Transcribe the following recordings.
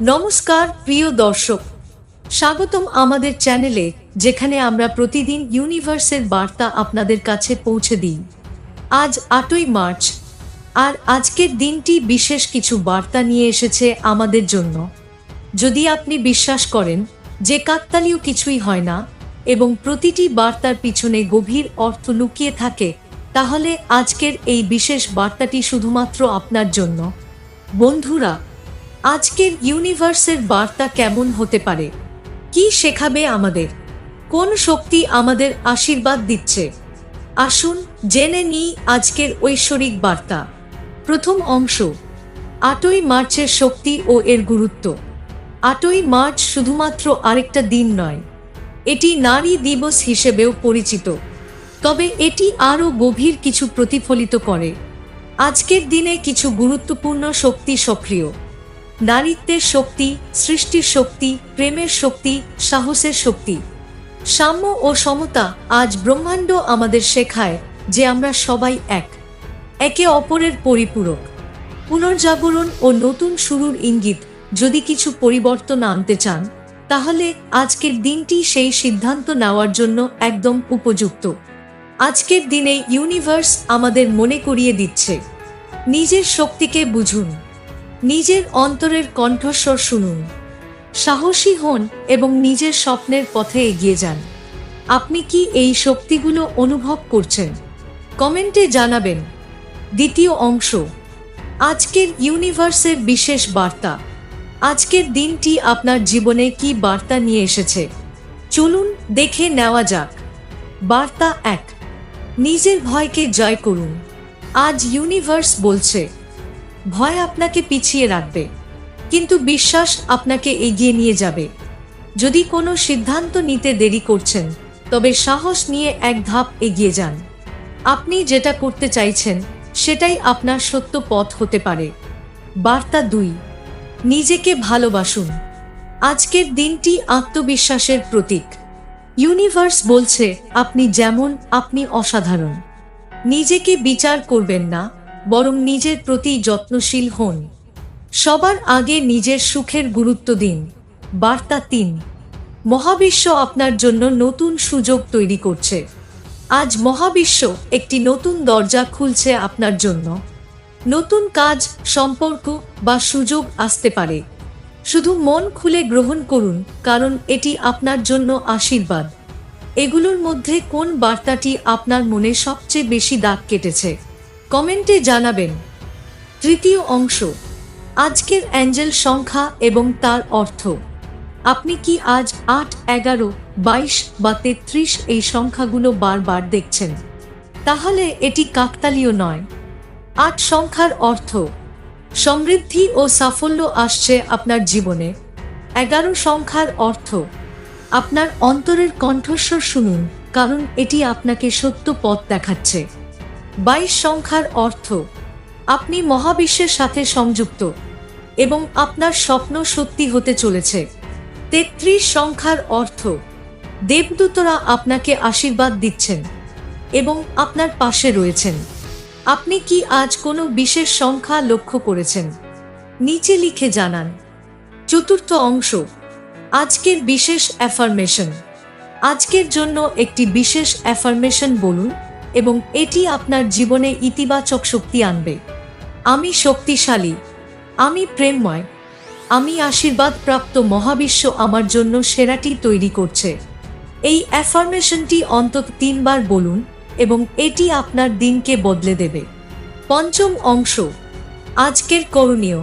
নমস্কার, প্রিয় দর্শক। স্বাগতম আমাদের চ্যানেলে, যেখানে আমরা প্রতিদিন ইউনিভার্সের বার্তা আপনাদের কাছে পৌঁছে দিই। আজ আটই মার্চ, আর আজকের দিনটি বিশেষ কিছু বার্তা নিয়ে এসেছে আমাদের জন্য। যদি আপনি বিশ্বাস করেন, যে কাকতালীয় কিছুই হয় না, এবং প্রতিটি বার্তার পিছনে গভীর অর্থ লুকিয়ে থাকে, তাহলে আজকের এই বিশেষ বার্তাটি শুধুমাত্র আপনার জন্য। বন্ধুরা আজকের ইউনিভার্সের বার্তা কেমন হতে পারে? কি শেখাবে আমাদের? কোন শক্তি আমাদের আশীর্বাদ দিচ্ছে? আসুন জেনে নিই আজকের ঐশ্বরিক বার্তা। প্রথম অংশ, আটই মার্চের শক্তি ও এর গুরুত্ব। আটই মার্চ শুধুমাত্র আরেকটা দিন নয়, এটি নারী দিবস হিসেবেও পরিচিত। তবে এটি আরও গভীর কিছু প্রতিফলিত করে। আজকের দিনে কিছু গুরুত্বপূর্ণ শক্তি সক্রিয়। নারীত্বের শক্তি, সৃষ্টির শক্তি, প্রেমের শক্তি, সাহসের শক্তি। সাম্য ও সমতা আজ ব্রহ্মাণ্ড আমাদের শেখায় যে আমরা সবাই এক। একে অপরের পরিপূরক। পুনর্জাগরণ ও নতুন শুরুর ইঙ্গিত যদি কিছু পরিবর্তন আনতে চান, তাহলে আজকের দিনটি সেই সিদ্ধান্ত নেওয়ার জন্য একদম উপযুক্ত। আজকের দিনে ইউনিভার্স আমাদের মনে করিয়ে দিচ্ছে। নিজের শক্তিকে বুঝুন। নিজের অন্তরের কণ্ঠস্বর শুনুন। সাহসী হন এবং নিজের স্বপ্নের পথে এগিয়ে যান। আপনি কি এই শক্তিগুলো অনুভব করছেন? কমেন্টে জানাবেন। দ্বিতীয় অংশ। আজকের ইউনিভার্সের বিশেষ বার্তা। আজকের দিনটি আপনার জীবনে কি বার্তা নিয়ে এসেছে? চলুন দেখে নেওয়া যাক। বার্তা এক। নিজের ভয়কে জয় করুন। আজ ইউনিভার্স বলছে ভয় আপনাকে পিছিয়ে রাখবে। কিন্তু বিশ্বাস আপনাকে এগিয়ে নিয়ে যাবে। যদি কোনো সিদ্ধান্ত নিতে দেরি করছেন, তবে সাহস নিয়ে এক ধাপ এগিয়ে যান। আপনি যেটা করতে চাইছেন, সেটাই আপনার সত্য পথ হতে পারে। বার্তা দুই, নিজেকে ভালোবাসুন। আজকের দিনটি আত্মবিশ্বাসের প্রতীক। ইউনিভার্স বলছে, আপনি যেমন, আপনি অসাধারণ। নিজেকে বিচার করবেন না বরং নিজের প্রতি যত্নশীল হন। সবার আগে নিজের সুখের গুরুত্ব দিন। বার্তা তিন, মহাবিশ্ব আপনার জন্য নতুন সুযোগ তৈরি করছে। আজ মহাবিশ্ব একটি নতুন দরজা খুলছে আপনার জন্য। নতুন কাজ, সম্পর্ক বা সুযোগ আসতে পারে। শুধু মন খুলে গ্রহণ করুন, কারণ এটি আপনার জন্য আশীর্বাদ। এগুলোর মধ্যে কোন বার্তাটি আপনার মনে সবচেয়ে বেশি দাগ কেটেছে? কমেন্টে জানাবেন, তৃতীয় অংশ, আজকের অ্যাঞ্জেল সংখ্যা এবং তার অর্থ। আপনি কি আজ আট, এগারো, বাইশ বা তেত্রিশ এই সংখ্যাগুলো বারবার দেখছেন? তাহলে এটি কাকতালীয় নয়। আট সংখ্যার অর্থ, সমৃদ্ধি ও সাফল্য আসছে আপনার জীবনে। এগারো সংখ্যার অর্থ, আপনার অন্তরের কণ্ঠস্বর শুনুন, কারণ এটি আপনাকে সত্য পথ দেখাচ্ছে। বাইশ সংখ্যার অর্থ, আপনি মহাবিশ্বের সাথে সংযুক্ত এবং আপনার স্বপ্ন সত্যি হতে চলেছে। তেত্রিশ সংখ্যার অর্থ, দেবদূতরা আপনাকে আশীর্বাদ দিচ্ছেন এবং আপনার পাশে রয়েছেন। আপনি কি আজ কোনো বিশেষ সংখ্যা লক্ষ্য করেছেন? নিচে লিখে জানান। চতুর্থ অংশ, আজকের বিশেষ অ্যাফার্মেশন। আজকের জন্য একটি বিশেষ অ্যাফার্মেশন বলুন। এবং এটি আপনার জীবনে ইতিবাচক শক্তি আনবে। আমি শক্তিশালী, আমি প্রেমময়, আমি আশীর্বাদপ্রাপ্ত মহাবিশ্ব আমার জন্য সেরাটি তৈরি করছে। এই অ্যাফার্মেশনটি অন্তত তিনবার বলুন এবং এটি আপনার দিনকে বদলে দেবে। পঞ্চম অংশ, আজকের করণীয়।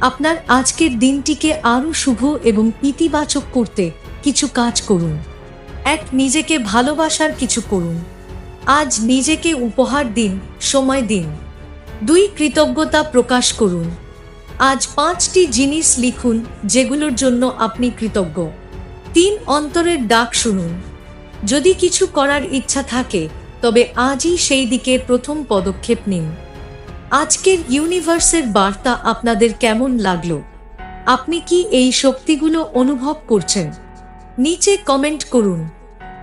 আপনার আজকের দিনটিকে আরও শুভ এবং ইতিবাচক করতে কিছু কাজ করুন। এক, নিজেকে ভালোবাসার কিছু করুন। আজ নিজেকে উপহার দিন, সময় দিন। দুই কৃতজ্ঞতা প্রকাশ করুন। আজ পাঁচটি জিনিস লিখুন, যেগুলোর জন্য আপনি কৃতজ্ঞ। তিন অন্তরের ডাক শুনুন। যদি কিছু করার ইচ্ছা থাকে, তবে আজই সেই দিকে প্রথম পদক্ষেপ নিন। আজকের ইউনিভার্সের বার্তা আপনাদের কেমন লাগল? আপনি কি এই শক্তিগুলো অনুভব করছেন? নিচে কমেন্ট করুন।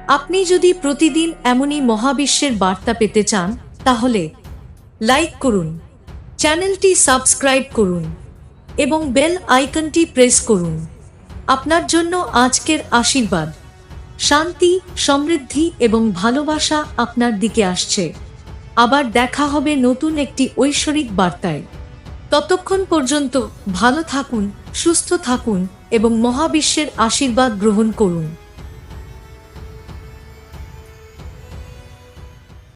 আপনি যদি প্রতিদিন এমনই মহাবিশ্বের বার্তা পেতে চান, তাহলে লাইক করুন, চ্যানেলটি সাবস্ক্রাইব করুন, এবং বেল আইকনটি প্রেস করুন। আপনার জন্য আজকের আশীর্বাদ। শান্তি, সমৃদ্ধি এবং ভালোবাসা আপনার দিকে আসছে। আবার দেখা হবে নতুন একটি ঐশ্বরিক বার্তায়। ততক্ষণ পর্যন্ত ভালো থাকুন, সুস্থ থাকুন এবং মহাবিশ্বের আশীর্বাদ গ্রহণ করুন।